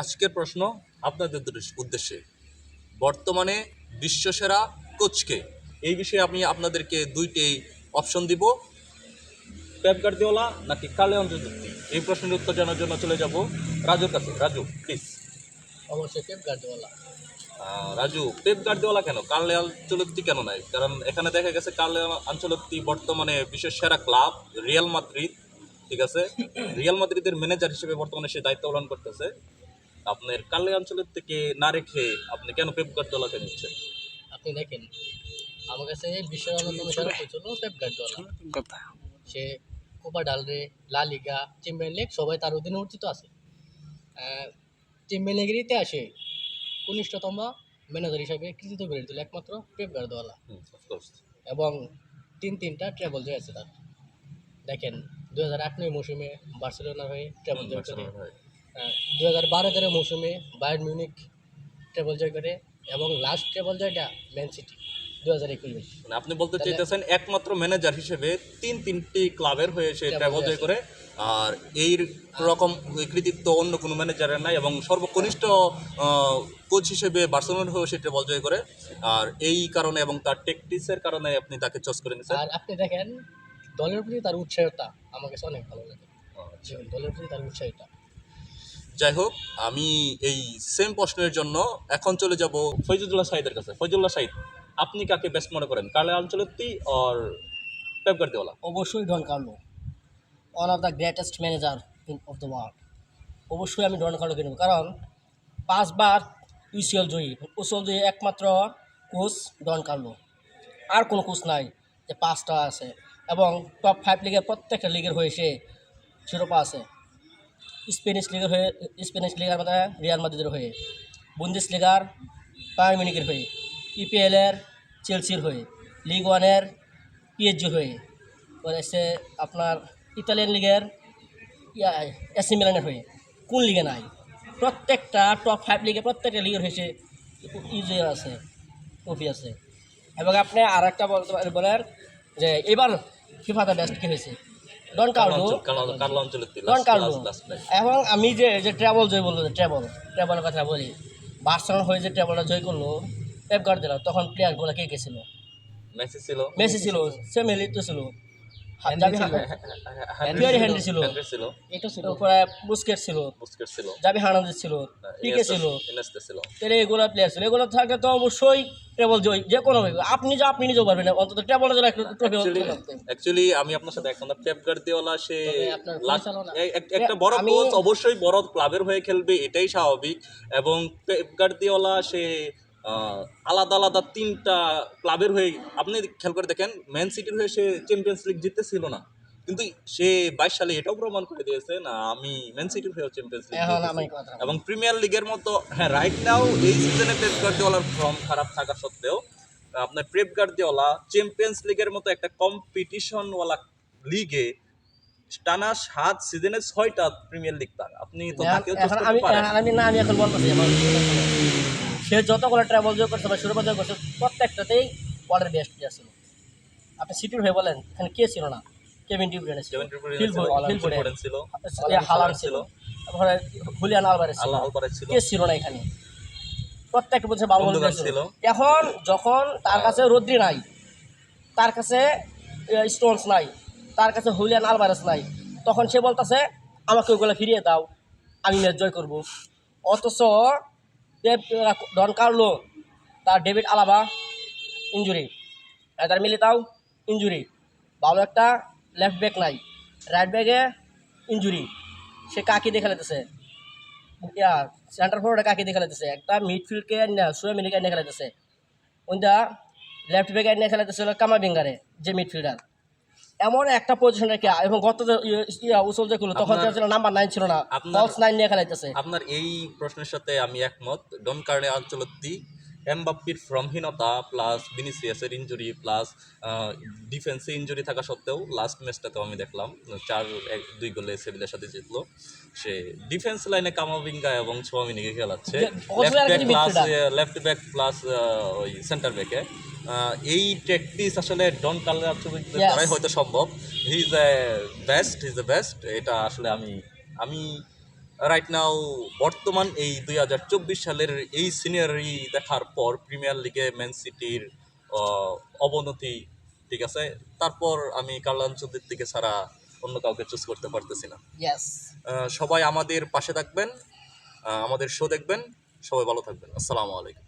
আজকের প্রশ্ন আপনাদের উদ্দেশ্যে। বর্তমানে বিশ্বসেরা কোচকে এই বিষয়ে আমি আপনাদেরকে দুইটি অপশন দিব। পেপ গার্দিওলা নাকি কালে অঞ্চলতি এই প্রশ্নের উত্তর জানার জন্য চলে যাব রাজুর কাছে। রাজু প্লিজ অবশ্যই Pep Guardiola Raju Pep Guardiola কেন? কার্লে আঞ্চলত্তি কেন নাই? কারণ এখানে দেখা গেছে কার্লে আঞ্চলত্তি বর্তমানে বিশ্বের সেরা ক্লাব রিয়াল মাদ্রিদ ঠিক আছে? রিয়াল মাদ্রিদের ম্যানেজার হিসেবে বর্তমানে সে দায়িত্ব পালন করতেছে। আপনার কার্লে অঞ্চলের থেকে না রেখে আপনি কেন পেপ গার্দিওলাকে নিচ্ছেন? আপনি দেখেন আমার কাছে বিশ্বের অন্যতম সেরা কোচ হলো পেপ গার্দিওলা সে Copa del Rey La Liga champion league সবাই তার অধীনে অর্জিত আছে। চ্যাম্পিয়ন লিগের ইতিহাসে কনিষ্ঠতম ম্যানেজার হিসাবে কৃতিত্ব বেড়ে দিল। একমাত্র পেপ অফকোর্স এবং তিন তিনটা ট্রাভেল জয় আছে তার। দেখেন দু হাজার আট নয় মৌসুমে বার্সেলোনার হয়ে ট্রাভেল জয় করে। দু হাজার বারো তেরো মৌসুমে বায়ার্ন মিউনিক ট্রাভেল জয় করে এবং লাস্ট ট্রাভেল জয়টা ম্যান সিটি দু হাজার একুশ মানে আপনি বলতে চাইতেছেন একমাত্র ম্যানেজার হিসেবে তিন তিনটি ক্লাবের হয়ে সে ট্রাভেল জয় করে। আর এই রকম কৃতিত্ব অন্য কোনো ম্যানেজারের নাই এবং সর্বকনিষ্ঠ কোচ হিসেবে বার্সেলোনার হয়েও সে ট্রেবল জয় করে। আর এই কারণে এবং তার টেকটিক্সের কারণে আপনি তাকে চয়েস করে নিয়েছেন। আর আপনি দেখেন দলের প্রতি তার উৎসাহটা আমার কাছে অনেক ভালো লাগে। আচ্ছা। দলের প্রতি তার উৎসাহটা যাই হোক আমি এই সেম প্রশ্নের জন্য এখন চলে যাব ফৈজুল্লাহ সাহিদের কাছে। ফৈজুল্লাহ সাইদ, আপনি কাকে বেস্ট মনে করেন কালে আঞ্চলত্তি আর পেপ গার্দিওলা? অবশ্যই Don Carlo one of the greatest manager in of the world অবশ্যই আমি ডন কার্লোকে নেব, কারণ পাঁচবার ইউসিএল জয়ী ইউসিএল জয়ী একমাত্র কোচ ডন কার্লো। আর কোনো কোচ নাই যে পাঁচটা আছে, এবং টপ ফাইভ লিগের প্রত্যেকটা লিগের হয়ে সে শিরোপা আছে। স্পেনিশ লিগের হয়ে স্পেনিশ লিগার মধ্যে রিয়াল মাদ্রিদের হয়ে বুন্দিস লিগার বায়ার্ন মিউনিকের হয়ে, ইপিএলের চেলসির হয়ে, লিগ ওয়ানের পিএইচজির হয়ে এসে আপনার ইতালিয়ান লিগের এসি মিলানের হয়ে, কোন লিগে নাই? প্রত্যেকটা টপ ফাইভ লিগে, প্রত্যেকটা লিগের হয়েছে ইউজে আছে ট্রফি আছে। এবং আপনি আর একটা বলতে বলেন যে এবার ফিফাতে বেস্ট কি হয়েছে? Don Carlo. Don Carlo. এবং আমি যে যে ট্রাভেল জয় বলল ট্রাভেল ট্রাভেলের কথা বলি বার্সেলোনা হয়ে যে ট্রাভেলটা জয় করল পেপ গার্দিওলা তখন প্লেয়ারগুলো কে কে ছিল? মেসি ছিল। মেসি ছিল সেমেলি তো ছিল। জাভি থিওরি ছিল। ছিল। এটা ছিল। তারপরে বুস্কেট ছিল। বুস্কেট ছিল। জাভি হার্নান্দেজ ছিল। পিকে ছিল। ইনেস্তা ছিল। তাহলে এগুলো প্লেয়ার ছিল। এগুলো থাকে তো অবশ্যই ট্রেবল জয় যে কোনো আপনি যা আপনি নিজেও পারবেন অন্তত একটা ট্রফি অ্যাকচুয়ালি আমি আপনার সাথে এখন পেপ গার্দিওলা সে একটা বড় আমি- কোচ অবশ্যই বড় ক্লাবের হয়ে খেলবে এটাই স্বাভাবিক। এবং পেপ গার্দিওলা সে আলাদা আলাদা তিনটা ক্লাবের হয়ে আপনি খেয়াল করে দেখেন ম্যান সিটির হয়ে সে চ্যাম্পিয়ন্স লিগ জিততেছিল না। কিন্তু সে বাইশ সালে এটাও প্রমাণ করে দিয়েছে না আমি ম্যান সিটির হয়ে চ্যাম্পিয়ন্স লিগ। আমি কথা এবং প্রিমিয়ার লিগের মতো হ্যাঁ রাইট নাও এই সিজনে পেপ গার্দিওলার ফর্ম খারাপ থাকা সত্ত্বেও আপনার পেপ গার্দিওলা চ্যাম্পিয়ন্স লিগের মতো একটা কম্পিটিশনওয়ালা লিগে টানা সাত সিজনে ছয়টা প্রিমিয়ার লিগ তার। আপনি তো তাকেও আমি না আমি এখন বলতেছি সে যতগুলো ট্রাভেল জয় করছে বা শিরোপা জয় করছে প্রত্যেকটাতেই ওয়ার্ল্ডের বেস্ট প্লেয়ার ছিল আপনি সিটির হয়ে বলেন এখানে কে ছিল না? কেভিন ডিব্রেনে ছিল হালান ছিল তারপরে হুলিয়ান আলবারেজ ছিল। কে ছিল না এখানে? প্রত্যেক বলছে ভালো ছিল। এখন যখন তার কাছে রদ্রি নাই তার কাছে স্টোনস নাই তার কাছে হুলিয়ান আলভারেস নাই তখন সে বলতেছে আমাকে ওগুলো ফিরিয়ে দাও আমি ম্যাচ জয় করব। অথচ ডন কার্লো, তার ডেভিড আলাবা ইঞ্জুরি তার মিলিতাও ইঞ্জুরি ভালো একটা লেফট ব্যাক নাই। রাইট ব্যাকে ইঞ্জুরি সে কাকি দেখে লেতেছে সেন্টার ফরওয়ার্ডে কাকে দেখে লেতেছে একটা মিডফিল্ডকে সুয়ে মিলিকে নিয়ে খেলাইতেছে। ওইটা লেফট ব্যাকে খেলাইতেছে হলো কামাবিঙ্গারে, যে মিডফিল্ডার এমন একটা পজিশন রেখে এবং গত যে ইয়ে- উসল যেগুলো তখন ছিল নাম্বার নাইন ছিল না। আপনার- ফলস নাইন নিয়ে খেলাইতেছে। আপনার এই প্রশ্নের সাথে আমি একমত। ডন কার্নে আঞ্চলত্তি এমবাপ্পির ফ্রমহীনতা প্লাস বিনিসিয়াসের ইঞ্জুরি প্লাস ডিফেন্সে ইঞ্জুরি থাকা সত্ত্বেও লাস্ট ম্যাচটাতেও আমি দেখলাম। চার এক দুই গোলে সেভিলের সাথে জিতলো। সে ডিফেন্স লাইনে কামাবিঙ্গা এবং ছোয়ামিনিকে খেলাচ্ছে। Left back plus left back plus ওই সেন্টার ব্যাকে এই প্র্যাকটিস আসলে ডন Yes. দ্বারাই হয়তো সম্ভব। He is a best he is a best এটা আসলে আমি আমি রাইট নাও বর্তমান এই দুই হাজার চব্বিশ সালের এই সিনিয়রি দেখার পর প্রিমিয়ার লিগে ম্যান সিটির অবনতি ঠিক আছে? তারপর আমি কার্ল আনচলত্তির দিকে ছাড়া অন্য কাউকে চুজ করতে পারতেছি না। সবাই আমাদের পাশে থাকবেন আমাদের শো দেখবেন সবাই ভালো থাকবেন। আসসালামু আলাইকুম।